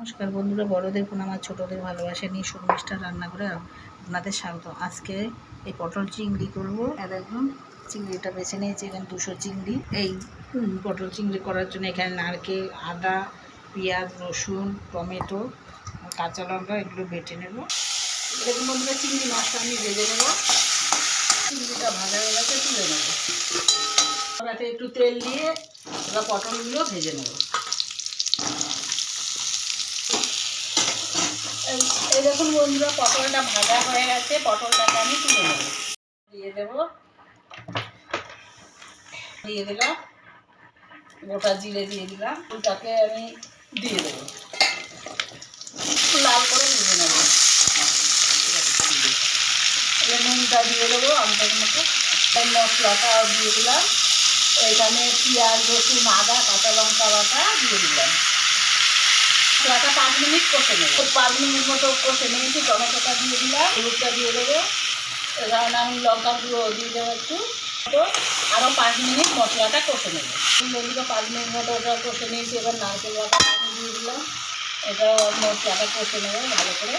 নমস্কার বন্ধুরা, বড়দের কোন আমার ছোটদের ভালোবাসা নিয়ে শর্মিষ্ঠা রান্না করে আপনাদের স্বাগত। আজকে এই পটল চিংড়ি করব। একদম চিংড়িটা বেছে নিয়েছি, এখানে দুশো চিংড়ি। এই পটল চিংড়ি করার জন্য এখানে নারকেল, আদা, পেঁয়াজ, রসুন, টমেটো, কাঁচা লঙ্কা এগুলো বেটে নেব। দেখুন বন্ধুরা, চিংড়ি মাছটা আমি ভেজে নেব। চিংড়িটা ভাজা হয়ে গেছে, তুলে নেব। একটু তেল দিয়ে পটলগুলো ভেজে নেব এই এই দেখুন বন্ধুরা পটলটা ভাজা হয়ে গেছে, পটলটাকে আমি তুলে নেব। দিয়ে দেব। দিয়ে দিলাম। গোটা জিরে দিয়ে দিলাম। ওটাকে আমি দিয়ে দেবো। লাল করে ভেজে নেব। নুনটা দিয়ে দেবো আমটার মতো। মশলাটা দিয়ে দিলাম। এখানে পেঁয়াজ, রসুন, আদা, কাঁচা লঙ্কা বাটা দিয়ে দিলাম। মশলাটা পাঁচ মিনিট কষে নেব। পাঁচ মিনিট মতো কষে নিয়েছি, টমেটোটা দিয়ে দিলাম, হলুদটা দিয়ে দেবো। এখানে আমি লঙ্কা গুঁড়ো দিয়ে দেবো একটু। তো আরও পাঁচ মিনিট মশলাটা কষে নেব। বন্ধুকে পাঁচ মিনিট মতো ওটা কষে নিয়েছি, এবার নারকেল বাটা পানি দিয়ে দিলাম। এটা মশলাটা কষে নেব ভালো করে।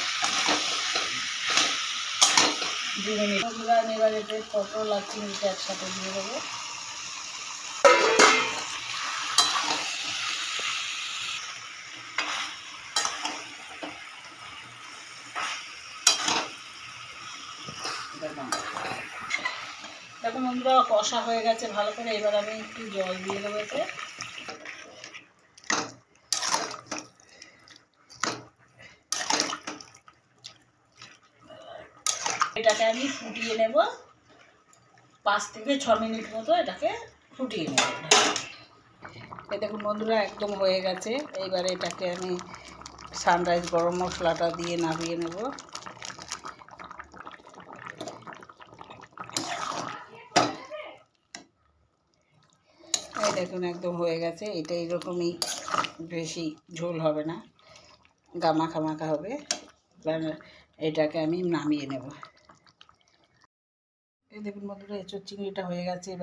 দু মিনিট। আমি এবার এতে পটল আর একসাথে দিয়ে দেবো। দেখো বন্ধুরা, কষা হয়ে গেছে ভালো করে। এবার আমি একটু জল দিয়ে দেবো এতে। এটাকে আমি ফুটিয়ে নেব। পাঁচ থেকে ছ মিনিট মতো এটাকে ফুটিয়ে নেব। এই দেখুন বন্ধুরা, একদম হয়ে গেছে। এইবার এটাকে আমি সানরাইজ গরম মশলাটা দিয়ে নামিয়ে নেব। দেখুন একদম হয়ে গেছে, এটা এরকমই বেশি ঝোল হবে না, গামাখা মাখা হবে এটাকে আমি নামিয়ে নেব। এই দেখুন বন্ধুরা এঁচোর চিংড়িটা হয়ে গেছে, এবার